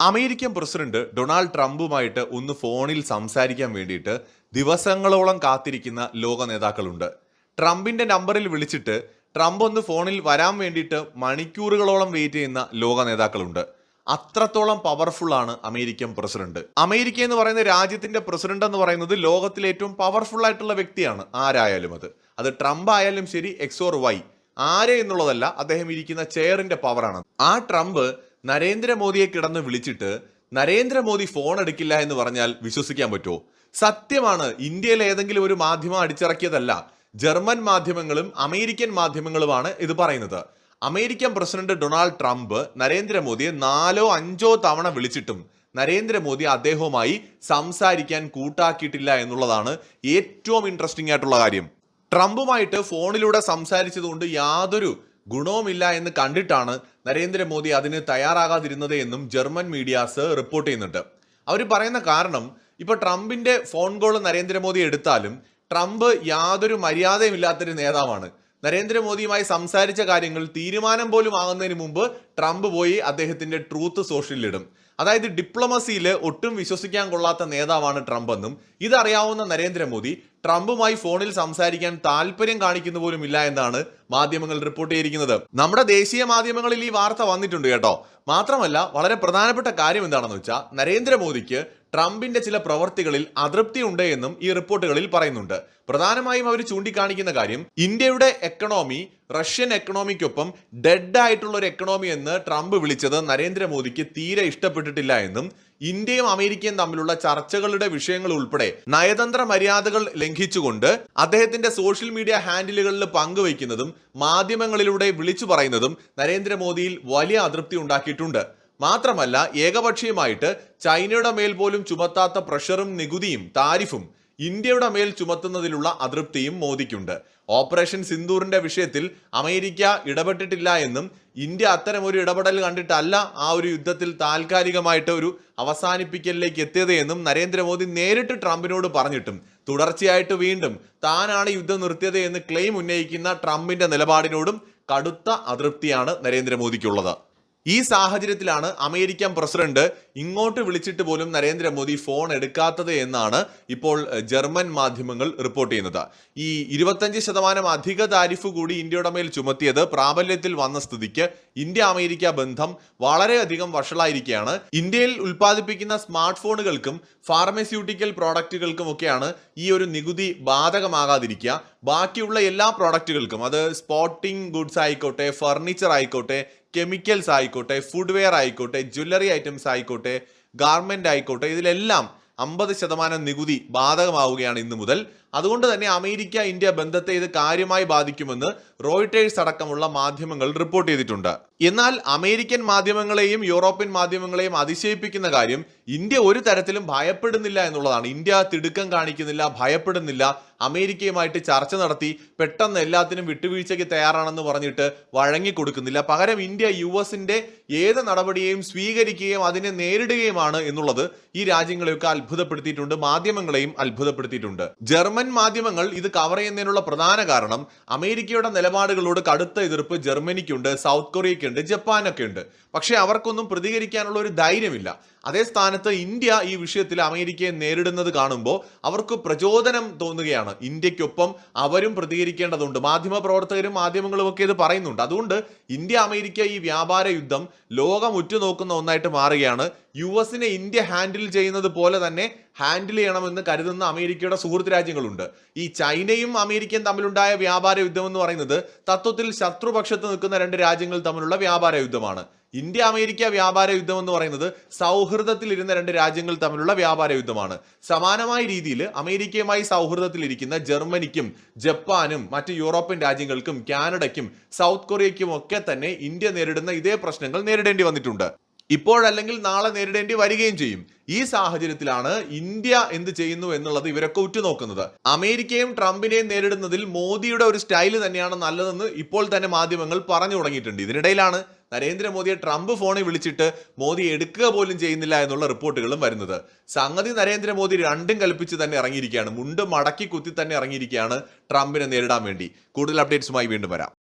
American president Donald ട്രംപുമായിട്ട് ഒന്ന് ഫോണിൽ സംസാരിക്കാൻ വേണ്ടിയിട്ട് ദിവസങ്ങളോളം കാത്തിരിക്കുന്ന ലോക നേതാക്കളുണ്ട്. ട്രംപിന്റെ നമ്പറിൽ വിളിച്ചിട്ട് ട്രംപ് ഒന്ന് ഫോണിൽ വരാൻ വേണ്ടിയിട്ട് മണിക്കൂറുകളോളം വെയിറ്റ് ചെയ്യുന്ന ലോക നേതാക്കളുണ്ട്. അത്രത്തോളം പവർഫുൾ ആണ് അമേരിക്കൻ പ്രസിഡന്റ്. അമേരിക്ക എന്ന് പറയുന്ന രാജ്യത്തിന്റെ പ്രസിഡന്റ് എന്ന് പറയുന്നത് ലോകത്തിലെ ഏറ്റവും പവർഫുൾ ആയിട്ടുള്ള വ്യക്തിയാണ്. ആരായാലും അത്. അത് ട്രംപ് ആയാലും ശരി എക്സോർ വൈ ആരെ എന്നുള്ളതല്ല അദ്ദേഹം ഇരിക്കുന്ന ചെയറിന്റെ പവറാണ് ആ ട്രംപ് നരേന്ദ്രമോദിയെ കിടന്ന് വിളിച്ചിട്ട് നരേന്ദ്രമോദി ഫോൺ എടുക്കില്ല എന്ന് പറഞ്ഞാൽ വിശ്വസിക്കാൻ പറ്റുമോ? സത്യമാണ് ഇന്ത്യയിൽ ഏതെങ്കിലും ഒരു മാധ്യമം അടിച്ചിറക്കിയതല്ല. ജർമ്മൻ മാധ്യമങ്ങളും അമേരിക്കൻ മാധ്യമങ്ങളുമാണ് ഇത് പറയുന്നത്. അമേരിക്കൻ പ്രസിഡന്റ് ഡൊണാൾഡ് ട്രംപ് നരേന്ദ്രമോദിയെ നാലോ അഞ്ചോ തവണ വിളിച്ചിട്ടും നരേന്ദ്രമോദി അദ്ദേഹവുമായി സംസാരിക്കാൻ കൂട്ടാക്കിയിട്ടില്ല എന്നുള്ളതാണ് ഏറ്റവും ഇൻട്രസ്റ്റിംഗ് ആയിട്ടുള്ള കാര്യം. ട്രംപുമായിട്ട് ഫോണിലൂടെ സംസാരിച്ചതുകൊണ്ട് യാതൊരു ഗുണവുമില്ല എന്ന് കണ്ടിട്ടാണ് നരേന്ദ്രമോദി അതിന് തയ്യാറാകാതിരുന്നത് എന്നും ജർമ്മൻ മീഡിയാസ് റിപ്പോർട്ട് ചെയ്യുന്നുണ്ട്. അവർ പറയുന്ന കാരണം ഇപ്പൊ ട്രംപിന്റെ ഫോൺ കോൾ നരേന്ദ്രമോദി എടുത്താലും ട്രംപ് യാതൊരു മര്യാദയുമില്ലാത്തൊരു നേതാവാണ്. നരേന്ദ്രമോദിയുമായി സംസാരിച്ച കാര്യങ്ങൾ തീരുമാനം പോലും ആകുന്നതിന് മുമ്പ് ട്രംപ് പോയി അദ്ദേഹത്തിന്റെ ട്രൂത്ത് സോഷ്യലിടും അതായത് ഡിപ്ലോമസിയിൽ ഒട്ടും വിശ്വസിക്കാൻ കൊള്ളാത്ത നേതാവാണ് ട്രംപ് എന്നും ഇതറിയാവുന്ന നരേന്ദ്രമോദി ട്രംപുമായി ഫോണിൽ സംസാരിക്കാൻ താല്പര്യം കാണിക്കുന്ന പോലും ഇല്ല എന്നാണ് മാധ്യമങ്ങൾ റിപ്പോർട്ട് ചെയ്തിരിക്കുന്നത്. നമ്മുടെ ദേശീയ മാധ്യമങ്ങളിൽ ഈ വാർത്ത വന്നിട്ടുണ്ട് കേട്ടോ. മാത്രമല്ല വളരെ പ്രധാനപ്പെട്ട കാര്യം എന്താണെന്ന് വെച്ചാൽ നരേന്ദ്രമോദിക്ക് ട്രംപിന്റെ ചില പ്രവർത്തികളിൽ അതൃപ്തി ഉണ്ട് എന്നും ഈ റിപ്പോർട്ടുകളിൽ പറയുന്നുണ്ട്. പ്രധാനമായും അവർ ചൂണ്ടിക്കാണിക്കുന്ന കാര്യം ഇന്ത്യയുടെ എക്കണോമി റഷ്യൻ എക്കണോമിക്കൊപ്പം ഡെഡ് ആയിട്ടുള്ള ഒരു എക്കണോമി എന്ന് ട്രംപ് വിളിച്ചത് നരേന്ദ്രമോദിക്ക് തീരെ ഇഷ്ടപ്പെട്ടിട്ടില്ല എന്നും ഇന്ത്യയും അമേരിക്കയും തമ്മിലുള്ള ചർച്ചകളുടെ വിഷയങ്ങൾ ഉൾപ്പെടെ നയതന്ത്ര മര്യാദകൾ ലംഘിച്ചുകൊണ്ട് അദ്ദേഹത്തിന്റെ സോഷ്യൽ മീഡിയ ഹാൻഡിലുകളിൽ പങ്കുവയ്ക്കുന്നതും മാധ്യമങ്ങളിലൂടെ വിളിച്ചു പറയുന്നതും നരേന്ദ്രമോദിയിൽ വലിയ അതൃപ്തി ഉണ്ടാക്കിയിട്ടുണ്ട്. മാത്രമല്ല ഏകപക്ഷീയമായിട്ട് ചൈനയുടെ മേൽ പോലും ചുമത്താത്ത പ്രഷറും നികുതിയും താരിഫും ഇന്ത്യയുടെ മേൽ ചുമത്തുന്നതിലുള്ള അതൃപ്തിയും മോദിക്കുണ്ട്. ഓപ്പറേഷൻ സിന്ദൂറിന്റെ വിഷയത്തിൽ അമേരിക്ക ഇടപെട്ടിട്ടില്ല എന്നും ഇന്ത്യ അത്തരം ഒരു ഇടപെടൽ കണ്ടിട്ടല്ല ആ ഒരു യുദ്ധത്തിൽ താൽക്കാലികമായിട്ട് ഒരു അവസാനിപ്പിക്കലിലേക്ക് എത്തിയത് എന്നും നരേന്ദ്രമോദി നേരിട്ട് ട്രംപിനോട് പറഞ്ഞിട്ടും തുടർച്ചയായിട്ട് വീണ്ടും താനാണ് യുദ്ധം നിർത്തിയത് എന്ന് ക്ലെയിം ഉന്നയിക്കുന്ന ട്രംപിന്റെ നിലപാടിനോടും കടുത്ത അതൃപ്തിയാണ് നരേന്ദ്രമോദിക്കുള്ളത്. ഈ സാഹചര്യത്തിലാണ് അമേരിക്കൻ പ്രസിഡന്റ് ഇങ്ങോട്ട് വിളിച്ചിട്ട് പോലും നരേന്ദ്രമോദി ഫോൺ എടുക്കാത്തത് എന്നാണ് ഇപ്പോൾ ജർമ്മൻ മാധ്യമങ്ങൾ റിപ്പോർട്ട് ചെയ്യുന്നത്. ഈ ഇരുപത്തഞ്ച് ശതമാനം അധിക താരിഫ് കൂടി ഇന്ത്യയുടെ മേൽ ചുമത്തിയത് പ്രാബല്യത്തിൽ വന്ന സ്ഥിതിക്ക് ഇന്ത്യ അമേരിക്ക ബന്ധം വളരെയധികം വഷളായിരിക്കുകയാണ്. ഇന്ത്യയിൽ ഉൽപ്പാദിപ്പിക്കുന്ന സ്മാർട്ട് ഫോണുകൾക്കും ഫാർമസ്യൂട്ടിക്കൽ പ്രോഡക്റ്റുകൾക്കും ഒക്കെയാണ് ഈ ഒരു നികുതി ബാധകമാകാതിരിക്കുക. ബാക്കിയുള്ള എല്ലാ പ്രോഡക്റ്റുകൾക്കും അത് സ്പോർട്ടിംഗ് ഗുഡ്സ് ആയിക്കോട്ടെ ഫർണിച്ചർ ആയിക്കോട്ടെ കെമിക്കൽസ് ആയിക്കോട്ടെ ഫുഡ്വെയർ ആയിക്കോട്ടെ ജ്വല്ലറി ഐറ്റംസ് ആയിക്കോട്ടെ ഗാർമെന്റ് ആയിക്കോട്ടെ ഇതിലെല്ലാം അമ്പത് ശതമാനം നികുതി ബാധകമാവുകയാണ് ഇന്നു മുതൽ. അതുകൊണ്ട് തന്നെ അമേരിക്ക ഇന്ത്യ ബന്ധത്തെ ഇത് കാര്യമായി ബാധിക്കുമെന്ന് റോയിട്ടേഴ്സ് അടക്കമുള്ള മാധ്യമങ്ങൾ റിപ്പോർട്ട് ചെയ്തിട്ടുണ്ട്. എന്നാൽ അമേരിക്കൻ മാധ്യമങ്ങളെയും യൂറോപ്യൻ മാധ്യമങ്ങളെയും അതിശയിപ്പിക്കുന്ന കാര്യം ഇന്ത്യ ഒരു തരത്തിലും ഭയപ്പെടുന്നില്ല എന്നുള്ളതാണ്. ഇന്ത്യ തിടുക്കം കാണിക്കുന്നില്ല ഭയപ്പെടുന്നില്ല. അമേരിക്കയുമായിട്ട് ചർച്ച നടത്തി പെട്ടെന്ന് എല്ലാത്തിനും വിട്ടുവീഴ്ചയ്ക്ക് തയ്യാറാണെന്ന് പറഞ്ഞിട്ട് വഴങ്ങിക്കൊടുക്കുന്നില്ല. പകരം ഇന്ത്യ യു എസിന്റെ ഏത് നടപടിയെയും സ്വീകരിക്കുകയും അതിനെ നേരിടുകയുമാണ് എന്നുള്ളത് ഈ രാജ്യങ്ങളെയൊക്കെ അത്ഭുതപ്പെടുത്തിയിട്ടുണ്ട് മാധ്യമങ്ങളെയും അത്ഭുതപ്പെടുത്തിയിട്ടുണ്ട്. ജർമ്മൻ മാധ്യമങ്ങൾ ഇത് കവർ ചെയ്യുന്നതിനുള്ള പ്രധാന കാരണം അമേരിക്കയുടെ നിലപാടുകളോട് കടുത്ത എതിർപ്പ് ജർമ്മനിക്കുണ്ട് സൗത്ത് കൊറിയയ്ക്കുണ്ട് ജപ്പാനൊക്കെ ഉണ്ട് പക്ഷേ അവർക്കൊന്നും പ്രതികരിക്കാനുള്ള ഒരു ധൈര്യമില്ല. അതേ സ്ഥാനത്ത് ഇന്ത്യ ഈ വിഷയത്തിൽ അമേരിക്കയെ നേരിടുന്നത് കാണുമ്പോൾ അവർക്ക് പ്രചോദനം തോന്നുകയാണ്. ഇന്ത്യക്കൊപ്പം അവരും പ്രതികരിക്കേണ്ടതുണ്ട്. മാധ്യമ പ്രവർത്തകരും മാധ്യമങ്ങളും ഒക്കെ ഇത് പറയുന്നുണ്ട്. അതുകൊണ്ട് ഇന്ത്യ അമേരിക്ക ഈ വ്യാപാര യുദ്ധം ലോകം ഉറ്റുനോക്കുന്ന ഒന്നായിട്ട് മാറുകയാണ്. യു എസിനെ ഇന്ത്യ ഹാൻഡിൽ ചെയ്യുന്നത് പോലെ തന്നെ ഹാൻഡിൽ ചെയ്യണമെന്ന് കരുതുന്ന അമേരിക്കയുടെ സുഹൃത്ത് രാജ്യങ്ങളുണ്ട്. ഈ ചൈനയും അമേരിക്കയും തമ്മിലുണ്ടായ വ്യാപാര യുദ്ധം എന്ന് പറയുന്നത് തത്വത്തിൽ ശത്രുപക്ഷത്ത് നിൽക്കുന്ന രണ്ട് രാജ്യങ്ങൾ തമ്മിലുള്ള വ്യാപാര യുദ്ധമാണ്. ഇന്ത്യ അമേരിക്ക വ്യാപാര യുദ്ധം എന്ന് പറയുന്നത് സൗഹൃദത്തിൽ ഇരുന്ന രണ്ട് രാജ്യങ്ങൾ തമ്മിലുള്ള വ്യാപാര യുദ്ധമാണ്. സമാനമായ രീതിയിൽ അമേരിക്കയുമായി സൗഹൃദത്തിൽ ഇരിക്കുന്ന ജർമ്മനിക്കും ജപ്പാനും മറ്റ് യൂറോപ്യൻ രാജ്യങ്ങൾക്കും കാനഡയ്ക്കും സൗത്ത് കൊറിയയ്ക്കും ഒക്കെ തന്നെ ഇന്ത്യ നേരിടുന്ന ഇതേ പ്രശ്നങ്ങൾ നേരിടേണ്ടി വന്നിട്ടുണ്ട്. ഇപ്പോഴല്ലെങ്കിൽ നാളെ നേരിടേണ്ടി വരികയും ചെയ്യും. ഈ സാഹചര്യത്തിലാണ് ഇന്ത്യ എന്ത് ചെയ്യുന്നു എന്നുള്ളത് ഇവരൊക്കെ ഉറ്റുനോക്കുന്നത്. അമേരിക്കയും ട്രംപിനെയും നേരിടുന്നതിൽ മോദിയുടെ ഒരു സ്റ്റൈൽ തന്നെയാണ് നല്ലതെന്ന് ഇപ്പോൾ തന്നെ മാധ്യമങ്ങൾ പറഞ്ഞു തുടങ്ങിയിട്ടുണ്ട്. ഇതിനിടയിലാണ് നരേന്ദ്രമോദിയെ ട്രംപ് ഫോണിൽ വിളിച്ചിട്ട് മോദി എടുക്കുക പോലും ചെയ്യുന്നില്ല എന്നുള്ള റിപ്പോർട്ടുകളും വരുന്നത്. സംഗതി നരേന്ദ്രമോദി രണ്ടും കൽപ്പിച്ച് തന്നെ ഇറങ്ങിയിരിക്കുകയാണ്. മുണ്ട് മടക്കി കുത്തി തന്നെ ഇറങ്ങിയിരിക്കുകയാണ് ട്രംപിനെ നേരിടാൻ വേണ്ടി. കൂടുതൽ അപ്ഡേറ്റ്സുമായി വീണ്ടും വരാം.